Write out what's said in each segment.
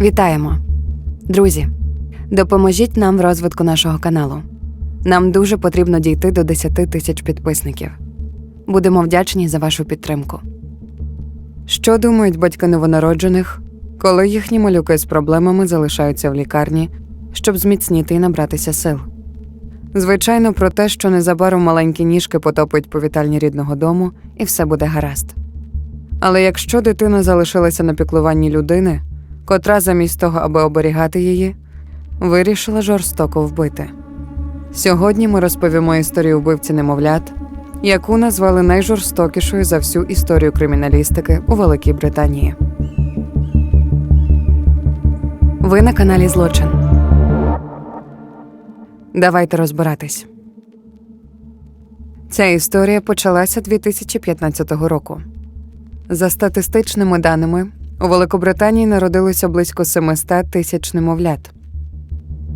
Вітаємо! Друзі, допоможіть нам в розвитку нашого каналу. Нам дуже потрібно дійти до 10 тисяч підписників. Будемо вдячні за вашу підтримку. Що думають батьки новонароджених, коли їхні малюки з проблемами залишаються в лікарні, щоб зміцніти і набратися сил? Звичайно, про те, що незабаром маленькі ніжки потопить по вітальні рідного дому, і все буде гаразд. Але якщо дитина залишилася на піклуванні людини, котра замість того, аби оберігати її, вирішила жорстоко вбити. Сьогодні ми розповімо історію вбивці немовлят, яку назвали найжорстокішою за всю історію криміналістики у Великій Британії. Ви на каналі Злочин. Давайте розбиратись. Ця історія почалася 2015 року. За статистичними даними, у Великобританії народилося близько 700 тисяч немовлят,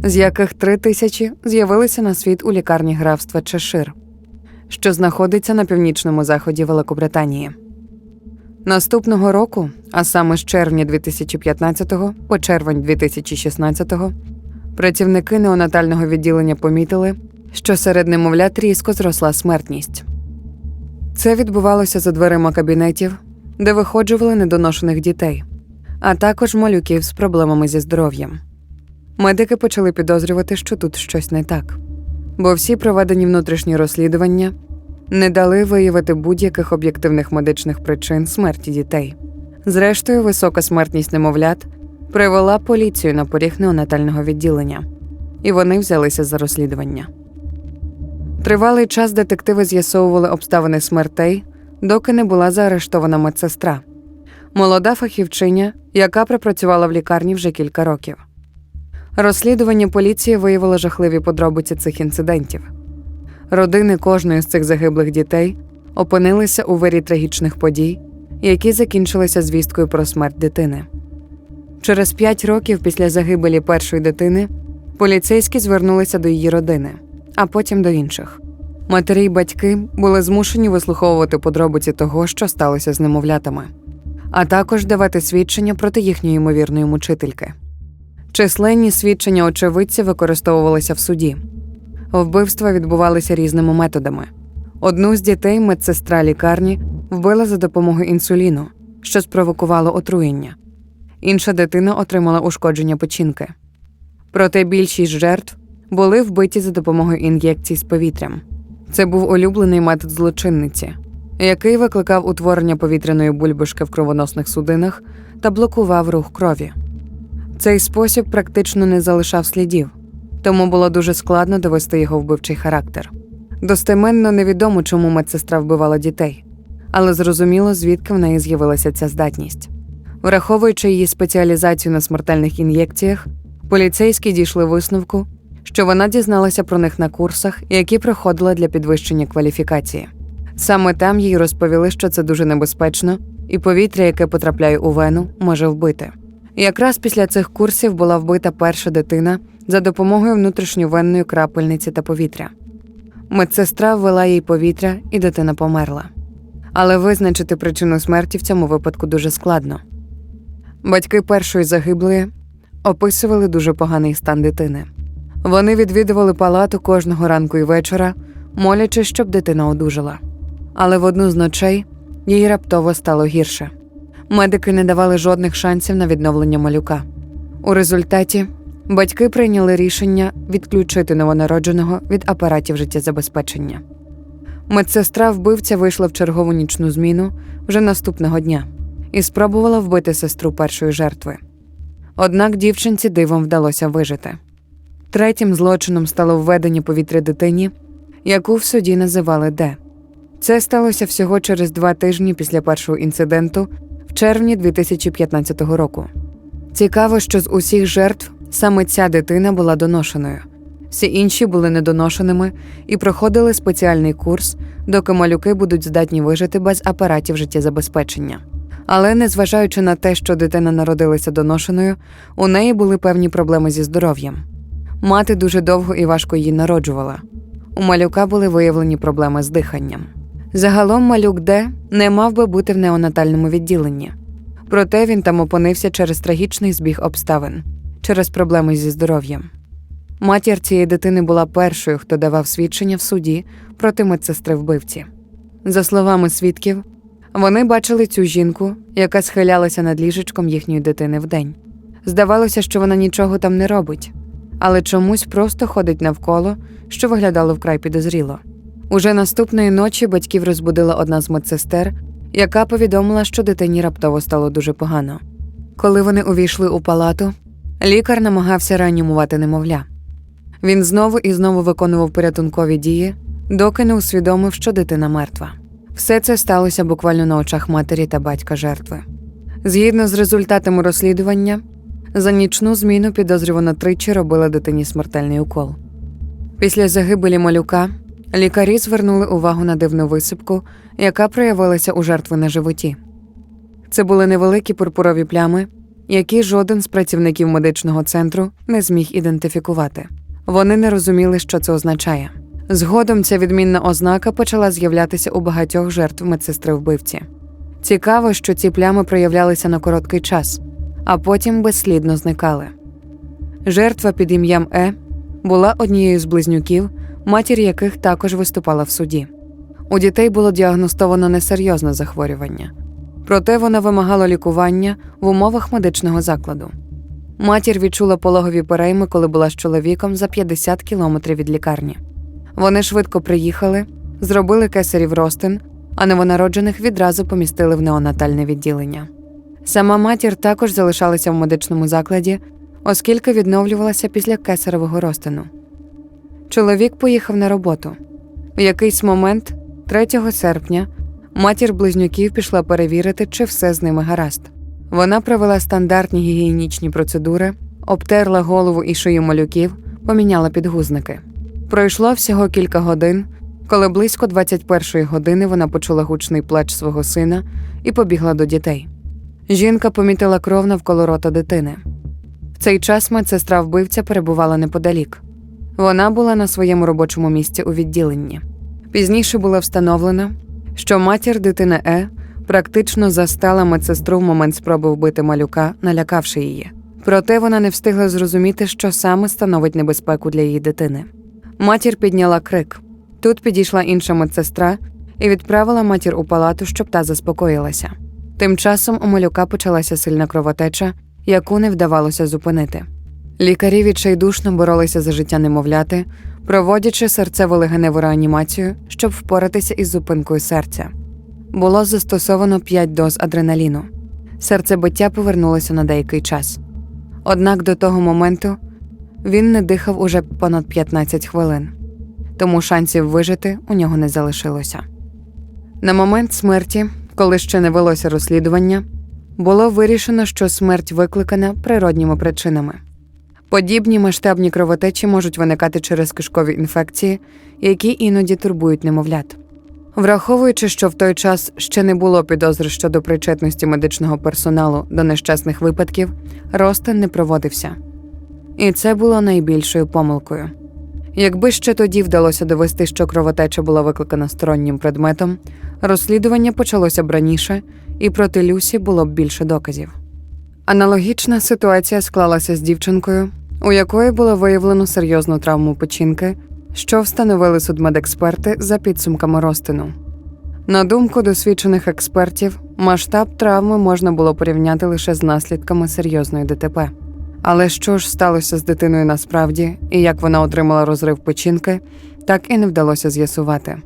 з яких 3 тисячі з'явилися на світ у лікарні графства Чешир, що знаходиться на північному заході Великобританії. Наступного року, а саме з червня 2015 по червень 2016, працівники неонатального відділення помітили, що серед немовлят різко зросла смертність. Це відбувалося за дверима кабінетів, де виходжували недоношених дітей, а також малюків з проблемами зі здоров'ям. Медики почали підозрювати, що тут щось не так, бо всі проведені внутрішні розслідування не дали виявити будь-яких об'єктивних медичних причин смерті дітей. Зрештою, висока смертність немовлят привела поліцію на поріг неонатального відділення, і вони взялися за розслідування. Тривалий час детективи з'ясовували обставини смертей, доки не була заарештована медсестра, молода фахівчиня, яка пропрацювала в лікарні вже кілька років. Розслідування поліції виявило жахливі подробиці цих інцидентів. Родини кожної з цих загиблих дітей опинилися у вирі трагічних подій, які закінчилися звісткою про смерть дитини. Через п'ять років після загибелі першої дитини поліцейські звернулися до її родини, а потім до інших. Матері й батьки були змушені вислуховувати подробиці того, що сталося з немовлятами, а також давати свідчення проти їхньої ймовірної мучительки. Численні свідчення очевидців використовувалися в суді. Вбивства відбувалися різними методами. Одну з дітей медсестра лікарні вбила за допомогою інсуліну, що спровокувало отруєння. Інша дитина отримала ушкодження печінки. Проте більшість жертв були вбиті за допомогою ін'єкцій з повітрям. Це був улюблений метод злочинниці, який викликав утворення повітряної бульбашки в кровоносних судинах та блокував рух крові. Цей спосіб практично не залишав слідів, тому було дуже складно довести його вбивчий характер. Достеменно невідомо, чому медсестра вбивала дітей, але зрозуміло, звідки в неї з'явилася ця здатність. Враховуючи її спеціалізацію на смертельних ін'єкціях, поліцейські дійшли висновку, що вона дізналася про них на курсах, які проходила для підвищення кваліфікації. Саме там їй розповіли, що це дуже небезпечно, і повітря, яке потрапляє у вену, може вбити. Якраз після цих курсів була вбита перша дитина за допомогою внутрішньовенної крапельниці та повітря. Медсестра ввела їй повітря, і дитина померла. Але визначити причину смерті в цьому випадку дуже складно. Батьки першої загиблої описували дуже поганий стан дитини. Вони відвідували палату кожного ранку і вечора, молячи, щоб дитина одужала. Але в одну з ночей їй раптово стало гірше. Медики не давали жодних шансів на відновлення малюка. У результаті батьки прийняли рішення відключити новонародженого від апаратів життєзабезпечення. Медсестра вбивця вийшла в чергову нічну зміну вже наступного дня і спробувала вбити сестру першої жертви. Однак дівчинці дивом вдалося вижити. Третім злочином стало введення повітря дитині, яку в суді називали Д. Це сталося всього через два тижні після першого інциденту в червні 2015 року. Цікаво, що з усіх жертв саме ця дитина була доношеною. Всі інші були недоношеними і проходили спеціальний курс, доки малюки будуть здатні вижити без апаратів життєзабезпечення. Але незважаючи на те, що дитина народилася доношеною, у неї були певні проблеми зі здоров'ям. Мати дуже довго і важко її народжувала. У малюка були виявлені проблеми з диханням. Загалом малюк Д не мав би бути в неонатальному відділенні. Проте він там опинився через трагічний збіг обставин, через проблеми зі здоров'ям. Матір цієї дитини була першою, хто давав свідчення в суді проти медсестри вбивці. За словами свідків, вони бачили цю жінку, яка схилялася над ліжечком їхньої дитини вдень. Здавалося, що вона нічого там не робить, але чомусь просто ходить навколо, що виглядало вкрай підозріло. Уже наступної ночі батьків розбудила одна з медсестер, яка повідомила, що дитині раптово стало дуже погано. Коли вони увійшли у палату, лікар намагався реанімувати немовля. Він знову і знову виконував порятункові дії, доки не усвідомив, що дитина мертва. Все це сталося буквально на очах матері та батька жертви. Згідно з результатами розслідування, за нічну зміну підозрювана тричі робила дитині смертельний укол. Після загибелі малюка лікарі звернули увагу на дивну висипку, яка проявилася у жертви на животі. Це були невеликі пурпурові плями, які жоден з працівників медичного центру не зміг ідентифікувати. Вони не розуміли, що це означає. Згодом ця відмінна ознака почала з'являтися у багатьох жертв медсестри вбивці. Цікаво, що ці плями проявлялися на короткий час, а потім безслідно зникали. Жертва під ім'ям Е була однією з близнюків, матір яких також виступала в суді. У дітей було діагностовано несерйозне захворювання, проте вона вимагала лікування в умовах медичного закладу. Матір відчула пологові перейми, коли була з чоловіком за 50 кілометрів від лікарні. Вони швидко приїхали, зробили кесарів розтин, а новонароджених відразу помістили в неонатальне відділення. Сама матір також залишалася в медичному закладі, оскільки відновлювалася після кесаревого розтину. Чоловік поїхав на роботу. В якийсь момент, 3 серпня, матір близнюків пішла перевірити, чи все з ними гаразд. Вона провела стандартні гігієнічні процедури, обтерла голову і шию малюків, поміняла підгузники. Пройшло всього кілька годин, коли близько 21-ї години вона почула гучний плач свого сина і побігла до дітей. Жінка помітила кров навколо рота дитини. В цей час медсестра вбивця перебувала неподалік. Вона була на своєму робочому місці у відділенні. Пізніше було встановлено, що матір дитини Е практично застала медсестру в момент спроби вбити малюка, налякавши її. Проте вона не встигла зрозуміти, що саме становить небезпеку для її дитини. Матір підняла крик. Тут підійшла інша медсестра і відправила матір у палату, щоб та заспокоїлася. Тим часом у малюка почалася сильна кровотеча, яку не вдавалося зупинити. Лікарі відчайдушно боролися за життя немовляти, проводячи серцево-легеневу реанімацію, щоб впоратися із зупинкою серця. Було застосовано 5 доз адреналіну. Серцебиття повернулося на деякий час. Однак до того моменту він не дихав уже понад 15 хвилин, тому шансів вижити у нього не залишилося. На момент смерті, коли ще не велося розслідування, було вирішено, що смерть викликана природніми причинами. Подібні масштабні кровотечі можуть виникати через кишкові інфекції, які іноді турбують немовлят. Враховуючи, що в той час ще не було підозри щодо причетності медичного персоналу до нещасних випадків, розтин не проводився. І це було найбільшою помилкою. Якби ще тоді вдалося довести, що кровотеча була викликана стороннім предметом, розслідування почалося б раніше, і проти Люсі було б більше доказів. Аналогічна ситуація склалася з дівчинкою, у якої було виявлено серйозну травму печінки, що встановили судмедексперти за підсумками розтину. На думку досвідчених експертів, масштаб травми можна було порівняти лише з наслідками серйозної ДТП. Але що ж сталося з дитиною насправді, і як вона отримала розрив печінки, так і не вдалося з'ясувати.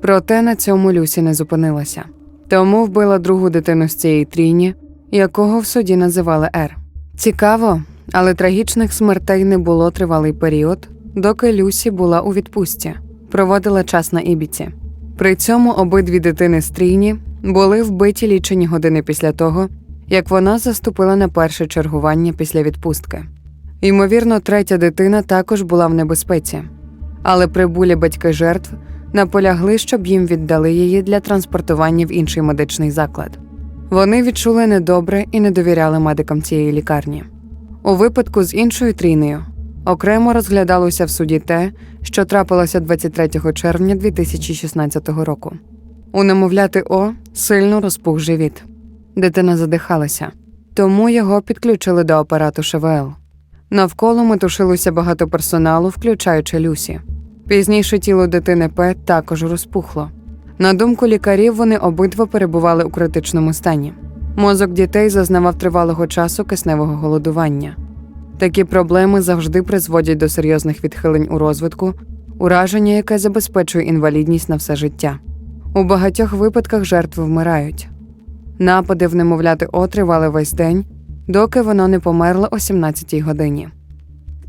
Проте на цьому Люсі не зупинилася. Тому вбила другу дитину з цієї трійні, якого в суді називали Р. Цікаво, але трагічних смертей не було тривалий період, доки Люсі була у відпустці, проводила час на Ібіці. При цьому обидві дитини з трійні були вбиті лічені години після того, як вона заступила на перше чергування після відпустки. Ймовірно, третя дитина також була в небезпеці, але прибулі батьки жертв наполягли, щоб їм віддали її для транспортування в інший медичний заклад. Вони відчули недобре і не довіряли медикам цієї лікарні. У випадку з іншою трійнею окремо розглядалося в суді те, що трапилося 23 червня 2016 року. У немовляти О сильно розпух живіт. Дитина задихалася, тому його підключили до апарату ШВЛ. Навколо метушилося багато персоналу, включаючи Люсі. Пізніше тіло дитини П також розпухло. На думку лікарів, вони обидва перебували у критичному стані. Мозок дітей зазнавав тривалого часу кисневого голодування. Такі проблеми завжди призводять до серйозних відхилень у розвитку, ураження, яке забезпечує інвалідність на все життя. У багатьох випадках жертви вмирають. Напади в немовляти О тривали весь день, доки воно не померло о 17-й годині.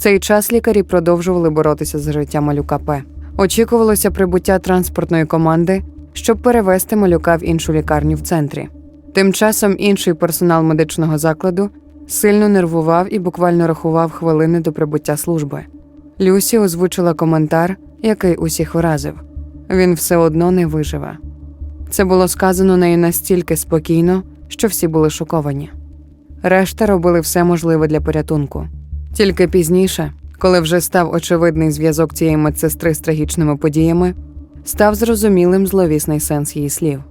Цей час лікарі продовжували боротися за життя малюка П. Очікувалося прибуття транспортної команди, щоб перевести малюка в іншу лікарню в центрі. Тим часом інший персонал медичного закладу сильно нервував і буквально рахував хвилини до прибуття служби. Люсі озвучила коментар, який усіх вразив. Він все одно не виживе. Це було сказано нею настільки спокійно, що всі були шоковані. Решта робили все можливе для порятунку. Тільки пізніше, коли вже став очевидний зв'язок цієї медсестри з трагічними подіями, став зрозумілим зловісний сенс її слів.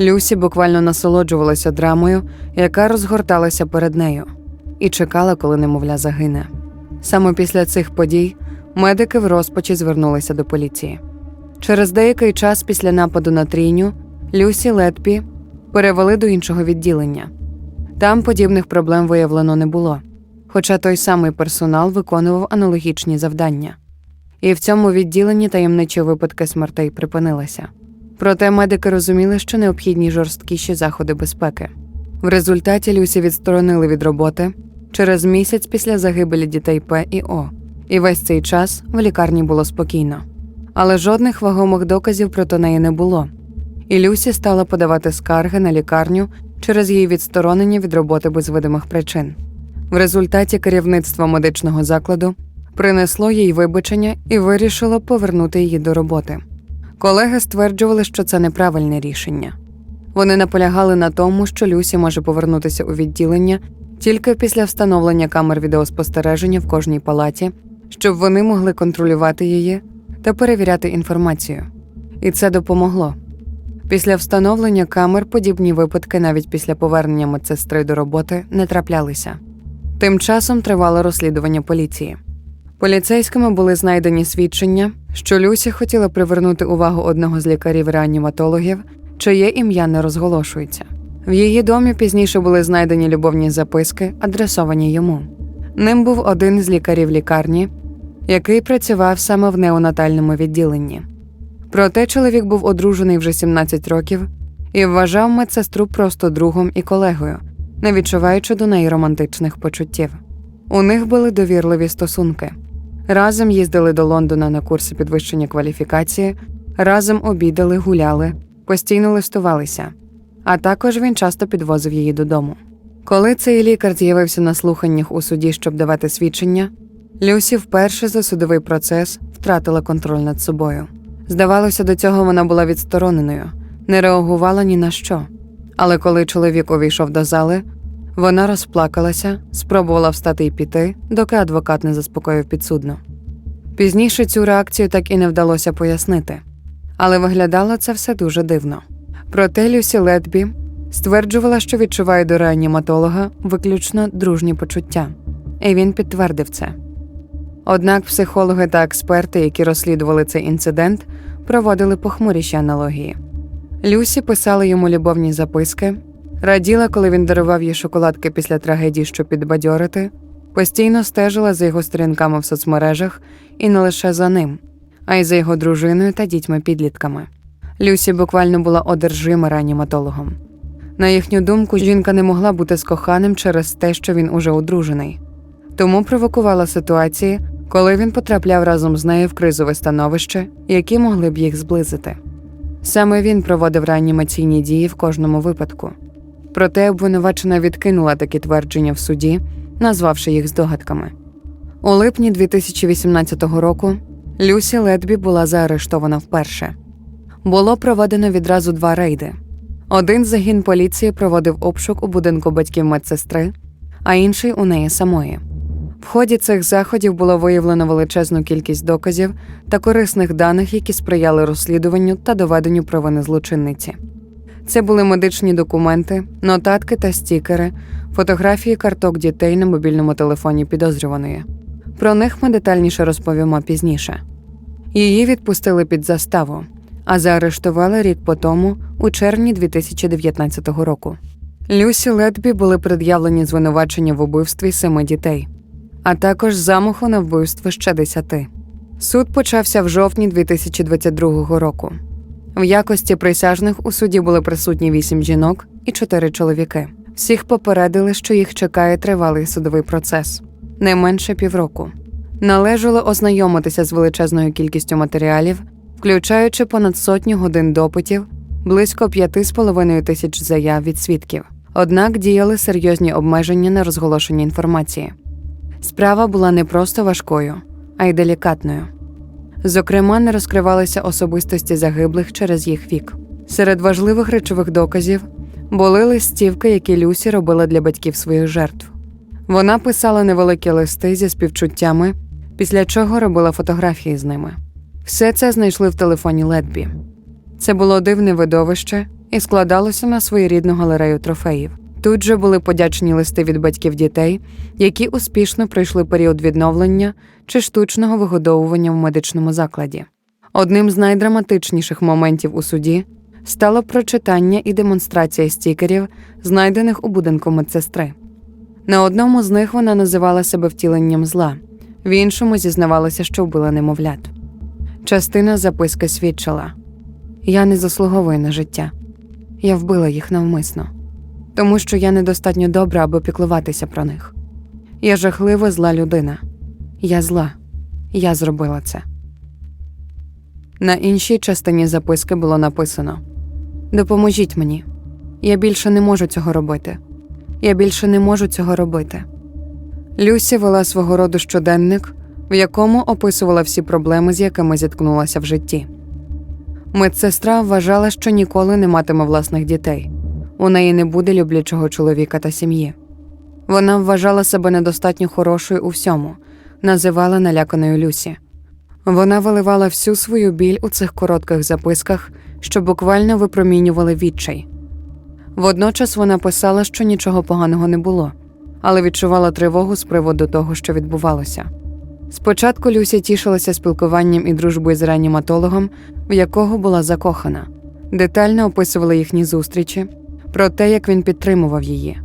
Люсі буквально насолоджувалася драмою, яка розгорталася перед нею, і чекала, коли немовля загине. Саме після цих подій медики в розпачі звернулися до поліції. Через деякий час після нападу на трійню Люсі Летпі перевели до іншого відділення. Там подібних проблем виявлено не було, хоча той самий персонал виконував аналогічні завдання. І в цьому відділенні таємничі випадки смертей припинилися. Проте медики розуміли, що необхідні жорсткіші заходи безпеки. В результаті Люсі відсторонили від роботи через місяць після загибелі дітей П і О, і весь цей час в лікарні було спокійно. Але жодних вагомих доказів проти неї не було. І Люсі стала подавати скарги на лікарню через її відсторонення від роботи без видимих причин. В результаті керівництво медичного закладу принесло їй вибачення і вирішило повернути її до роботи. Колеги стверджували, що це неправильне рішення. Вони наполягали на тому, що Люсі може повернутися у відділення тільки після встановлення камер відеоспостереження в кожній палаті, щоб вони могли контролювати її та перевіряти інформацію. І це допомогло. Після встановлення камер подібні випадки навіть після повернення медсестри до роботи не траплялися. Тим часом тривало розслідування поліції. Поліцейськими були знайдені свідчення, що Люсі хотіла привернути увагу одного з лікарів-реаніматологів, чиє ім'я не розголошується. В її домі пізніше були знайдені любовні записки, адресовані йому. Ним був один з лікарів лікарні, який працював саме в неонатальному відділенні. Проте чоловік був одружений вже 17 років і вважав медсестру просто другом і колегою, не відчуваючи до неї романтичних почуттів. У них були довірливі стосунки. Разом їздили до Лондона на курси підвищення кваліфікації, разом обідали, гуляли, постійно листувалися, а також він часто підвозив її додому. Коли цей лікар з'явився на слуханнях у суді, щоб давати свідчення, Люсі вперше за судовий процес втратила контроль над собою. Здавалося, до цього вона була відстороненою, не реагувала ні на що. Але коли чоловік увійшов до зали, вона розплакалася, спробувала встати і піти, доки адвокат не заспокоїв підсудну. Пізніше цю реакцію так і не вдалося пояснити, але виглядало це все дуже дивно. Проте Люсі Летбі стверджувала, що відчуває до реаніматолога виключно дружні почуття, і він підтвердив це. Однак психологи та експерти, які розслідували цей інцидент, проводили похмуріші аналогії. Люсі писала йому любовні записки, раділа, коли він дарував їй шоколадки після трагедії, щоб підбадьорити, постійно стежила за його сторінками в соцмережах і не лише за ним, а й за його дружиною та дітьми-підлітками. Люсі буквально була одержима реаніматологом. На їхню думку, жінка не могла бути з коханим через те, що він уже одружений, тому провокувала ситуації, коли він потрапляв разом з нею в кризове становище, які могли б їх зблизити. Саме він проводив реанімаційні дії в кожному випадку. Проте обвинувачена відкинула такі твердження в суді, назвавши їх здогадками. У липні 2018 року Люсі Летбі була заарештована вперше. Було проведено відразу два рейди. Один загін поліції проводив обшук у будинку батьків медсестри, а інший у неї самої. В ході цих заходів було виявлено величезну кількість доказів та корисних даних, які сприяли розслідуванню та доведенню провини злочинниці. Це були медичні документи, нотатки та стікери, фотографії карток дітей на мобільному телефоні підозрюваної. Про них ми детальніше розповімо пізніше. Її відпустили під заставу, а заарештували рік по тому, у червні 2019 року. Люсі Летбі були пред'явлені звинувачення в убивстві семи дітей, а також замаху на вбивство ще десяти. Суд почався в жовтні 2022 року. В якості присяжних у суді були присутні вісім жінок і чотири чоловіки. Всіх попередили, що їх чекає тривалий судовий процес не менше півроку. Належало ознайомитися з величезною кількістю матеріалів, включаючи понад сотню годин допитів, близько п'яти з половиною тисяч заяв від свідків. Однак діяли серйозні обмеження на розголошення інформації. Справа була не просто важкою, а й делікатною. Зокрема, не розкривалися особистості загиблих через їх вік. Серед важливих речових доказів були листівки, які Люсі робила для батьків своїх жертв. Вона писала невеликі листи зі співчуттями, після чого робила фотографії з ними. Все це знайшли в телефоні Летбі. Це було дивне видовище і складалося на своєрідну галерею трофеїв. Тут же були подячні листи від батьків дітей, які успішно пройшли період відновлення чи штучного вигодовування в медичному закладі. Одним з найдраматичніших моментів у суді стало прочитання і демонстрація стікерів, знайдених у будинку медсестри. На одному з них вона називала себе втіленням зла, в іншому зізнавалася, що вбила немовлят. Частина записки свідчила: Я не заслуговую на життя. Я вбила їх навмисно, тому що я недостатньо добра, аби піклуватися про них. Я жахлива зла людина. Я зла. Я зробила це. На іншій частині записки було написано: Допоможіть мені. Я більше не можу цього робити. Я більше не можу цього робити. Люсі вела свого роду щоденник, в якому описувала всі проблеми, з якими зіткнулася в житті. Медсестра вважала, що ніколи не матиме власних дітей. У неї не буде люблячого чоловіка та сім'ї. Вона вважала себе недостатньо хорошою у всьому, називала наляканою Люсі. Вона виливала всю свою біль у цих коротких записках, що буквально випромінювали відчай. Водночас вона писала, що нічого поганого не було, але відчувала тривогу з приводу того, що відбувалося. Спочатку Люся тішилася спілкуванням і дружбою з реаніматологом, в якого була закохана, детально описувала їхні зустрічі, про те, як він підтримував її.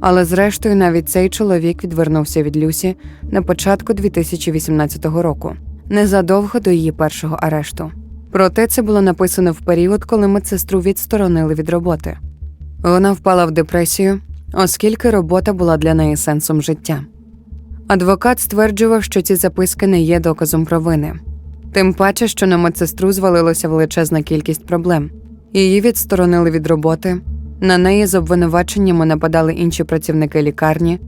Але зрештою навіть цей чоловік відвернувся від Люсі на початку 2018 року, незадовго до її першого арешту. Проте це було написано в період, коли медсестру відсторонили від роботи. Вона впала в депресію, оскільки робота була для неї сенсом життя. Адвокат стверджував, що ці записки не є доказом провини, тим паче, що на медсестру звалилася величезна кількість проблем. Її відсторонили від роботи, на неї з обвинуваченнями нападали інші працівники лікарні,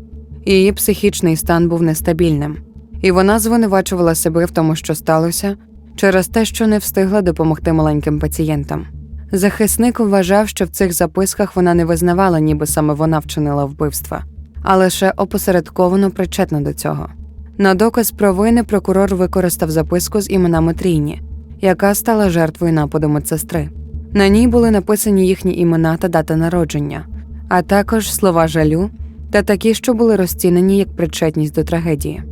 її психічний стан був нестабільним, і вона звинувачувала себе в тому, що сталося, через те, що не встигла допомогти маленьким пацієнтам. Захисник вважав, що в цих записках вона не визнавала, ніби саме вона вчинила вбивства, а лише опосередковано причетна до цього. На доказ провини прокурор використав записку з іменами Трійні, яка стала жертвою нападу медсестри. На ній були написані їхні імена та дата народження, а також слова жалю та такі, що були розцінені як причетність до трагедії.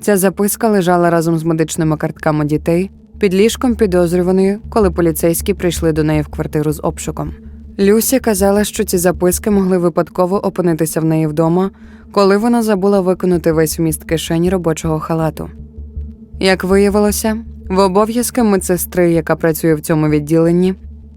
Ця записка лежала разом з медичними картками дітей під ліжком підозрюваної, коли поліцейські прийшли до неї в квартиру з обшуком. Люсі казала, що ці записки могли випадково опинитися в неї вдома, коли вона забула виконати весь вміст кишені робочого халату. Як виявилося, в обов'язки медсестри, яка працює в цьому відділенні,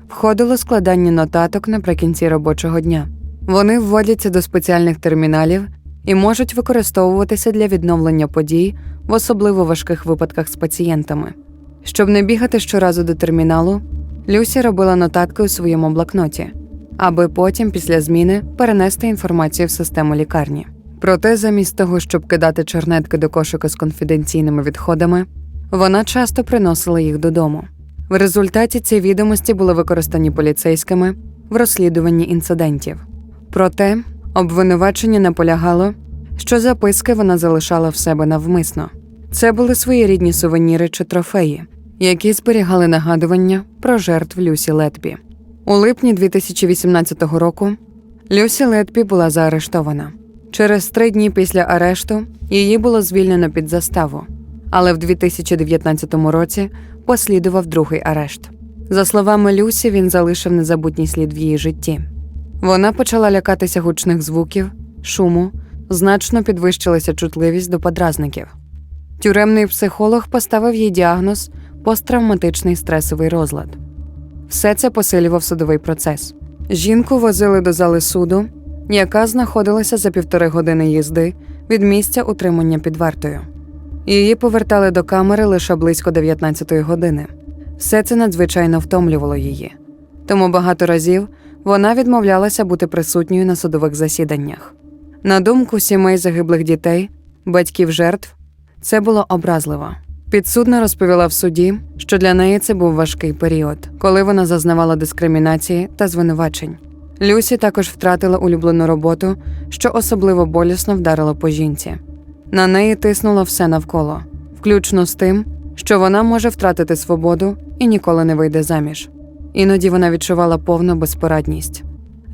входило складання нотаток наприкінці робочого дня. Вони вводяться до спеціальних терміналів і можуть використовуватися для відновлення подій в особливо важких випадках з пацієнтами. Щоб не бігати щоразу до терміналу, Люсі робила нотатки у своєму блокноті, аби потім, після зміни, перенести інформацію в систему лікарні. Проте, замість того, щоб кидати чернетки до кошика з конфіденційними відходами, вона часто приносила їх додому. В результаті ці відомості були використані поліцейськими в розслідуванні інцидентів. Проте обвинувачення наполягало, що записки вона залишала в себе навмисно. Це були своєрідні сувеніри чи трофеї, які зберігали нагадування про жертв Люсі Летбі. У липні 2018 року Люсі Летпі була заарештована. Через три дні після арешту її було звільнено під заставу, але в 2019 році послідував другий арешт. За словами Люсі, він залишив незабутній слід в її житті. Вона почала лякатися гучних звуків, шуму, значно підвищилася чутливість до подразників. Тюремний психолог поставив їй діагноз посттравматичний стресовий розлад. Все це посилював судовий процес. Жінку возили до зали суду, яка знаходилася за півтори години їзди від місця утримання під вартою. Її повертали до камери лише близько 19-ї години. Все це надзвичайно втомлювало її. Тому багато разів вона відмовлялася бути присутньою на судових засіданнях. На думку сімей загиблих дітей, батьків жертв, це було образливо. Підсудна розповіла в суді, що для неї це був важкий період, коли вона зазнавала дискримінації та звинувачень. Люсі також втратила улюблену роботу, що особливо болісно вдарило по жінці. На неї тиснуло все навколо, включно з тим, що вона може втратити свободу і ніколи не вийде заміж. Іноді вона відчувала повну безпорадність.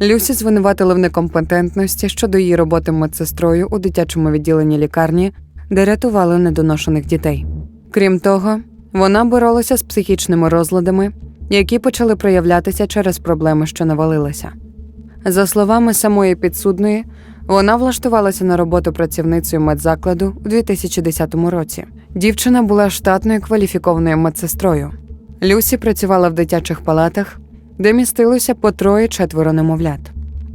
Люсі звинуватили в некомпетентності щодо її роботи медсестрою у дитячому відділенні лікарні, де рятували недоношених дітей. Крім того, вона боролася з психічними розладами, які почали проявлятися через проблеми, що навалилися. За словами самої підсудної, вона влаштувалася на роботу працівницею медзакладу у 2010 році. Дівчина була штатною кваліфікованою медсестрою. Люсі працювала в дитячих палатах, де містилося по троє-четверо немовлят.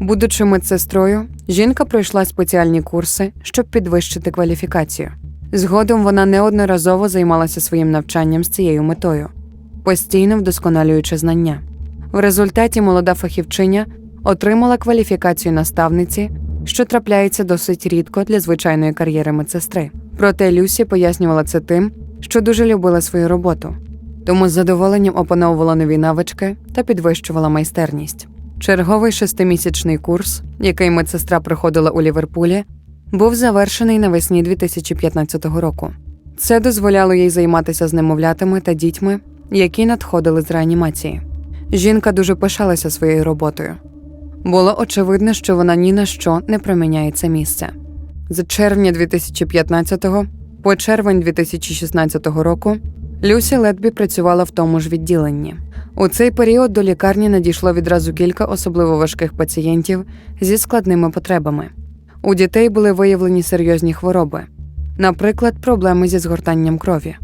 Будучи медсестрою, жінка пройшла спеціальні курси, щоб підвищити кваліфікацію. Згодом вона неодноразово займалася своїм навчанням з цією метою, постійно вдосконалюючи знання. В результаті молода фахівчиня отримала кваліфікацію наставниці, що трапляється досить рідко для звичайної кар'єри медсестри. Проте Люсі пояснювала це тим, що дуже любила свою роботу, тому з задоволенням опановувала нові навички та підвищувала майстерність. Черговий шестимісячний курс, який медсестра проходила у Ліверпулі, був завершений навесні 2015 року. Це дозволяло їй займатися з немовлятами та дітьми, які надходили з реанімації. Жінка дуже пишалася своєю роботою. Було очевидно, що вона ні на що не проміняє це місце. З червня 2015 по червень 2016 року Люсі Летбі працювала в тому ж відділенні. У цей період до лікарні надійшло відразу кілька особливо важких пацієнтів зі складними потребами. У дітей були виявлені серйозні хвороби, наприклад, проблеми зі згортанням крові.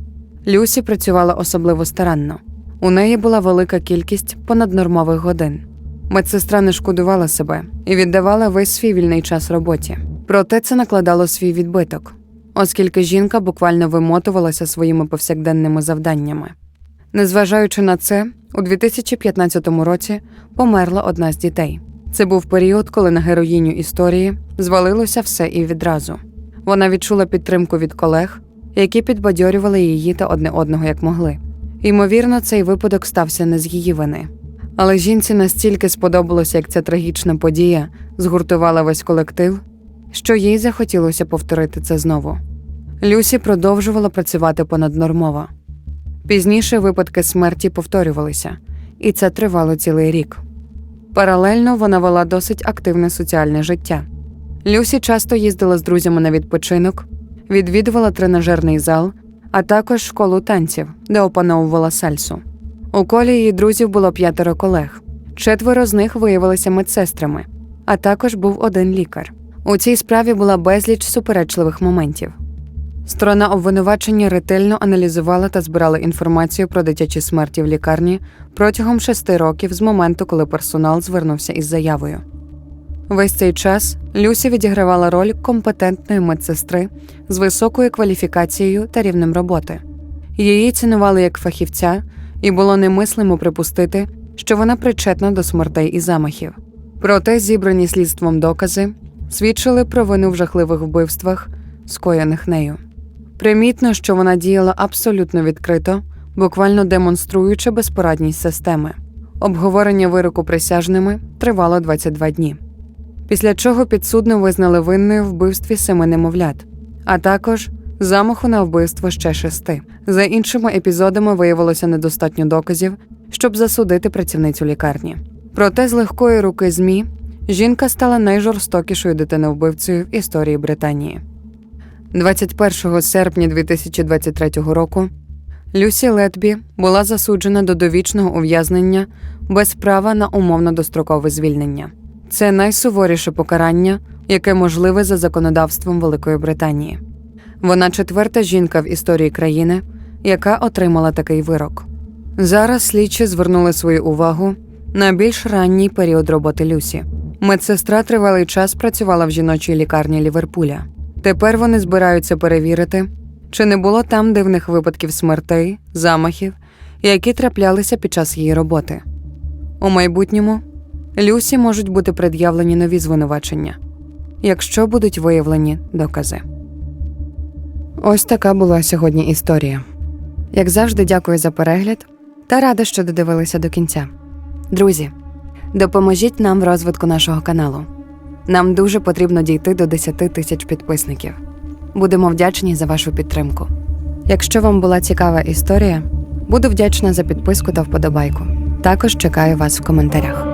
Люсі працювала особливо старанно. У неї була велика кількість понаднормових годин. Медсестра не шкодувала себе і віддавала весь свій вільний час роботі. Проте це накладало свій відбиток, оскільки жінка буквально вимотувалася своїми повсякденними завданнями. Незважаючи на це, у 2015 році померла одна з дітей. Це був період, коли на героїню історії звалилося все і відразу. Вона відчула підтримку від колег, які підбадьорювали її та одне одного як могли. Ймовірно, цей випадок стався не з її вини. Але жінці настільки сподобалося, як ця трагічна подія згуртувала весь колектив, що їй захотілося повторити це знову. Люсі продовжувала працювати понаднормово. Пізніше випадки смерті повторювалися, і це тривало цілий рік. Паралельно вона вела досить активне соціальне життя. Люсі часто їздила з друзями на відпочинок, відвідувала тренажерний зал, а також школу танців, де опановувала сальсу. У колі її друзів було п'ятеро колег. Четверо з них виявилися медсестрами, а також був один лікар. У цій справі була безліч суперечливих моментів. Сторона обвинувачення ретельно аналізувала та збирала інформацію про дитячі смерті в лікарні протягом шести років з моменту, коли персонал звернувся із заявою. Весь цей час Люсі відігравала роль компетентної медсестри з високою кваліфікацією та рівнем роботи. Її цінували як фахівця, і було немислимо припустити, що вона причетна до смертей і замахів. Проте зібрані слідством докази свідчили про вину в жахливих вбивствах, скоєних нею. Примітно, що вона діяла абсолютно відкрито, буквально демонструючи безпорадність системи. Обговорення вироку присяжними тривало 22 дні. Після чого підсудну визнали винною вбивстві семи немовлят, а також замаху на вбивство ще шести. За іншими епізодами виявилося недостатньо доказів, щоб засудити працівницю лікарні. Проте з легкої руки ЗМІ жінка стала найжорстокішою дитиновбивцею в історії Британії. 21 серпня 2023 року Люсі Летбі була засуджена до довічного ув'язнення без права на умовно дострокове звільнення. Це найсуворіше покарання, яке можливе за законодавством Великої Британії. Вона четверта жінка в історії країни, яка отримала такий вирок. Зараз слідчі звернули свою увагу на більш ранній період роботи Люсі. Медсестра тривалий час працювала в жіночій лікарні Ліверпуля. Тепер вони збираються перевірити, чи не було там дивних випадків смертей, замахів, які траплялися під час її роботи. У майбутньому Люсі можуть бути пред'явлені нові звинувачення, якщо будуть виявлені докази. Ось така була сьогодні історія. Як завжди, дякую за перегляд та рада, що додивилися до кінця. Друзі, допоможіть нам в розвитку нашого каналу. Нам дуже потрібно дійти до 10 тисяч підписників. Будемо вдячні за вашу підтримку. Якщо вам була цікава історія, буду вдячна за підписку та вподобайку. Також чекаю вас в коментарях.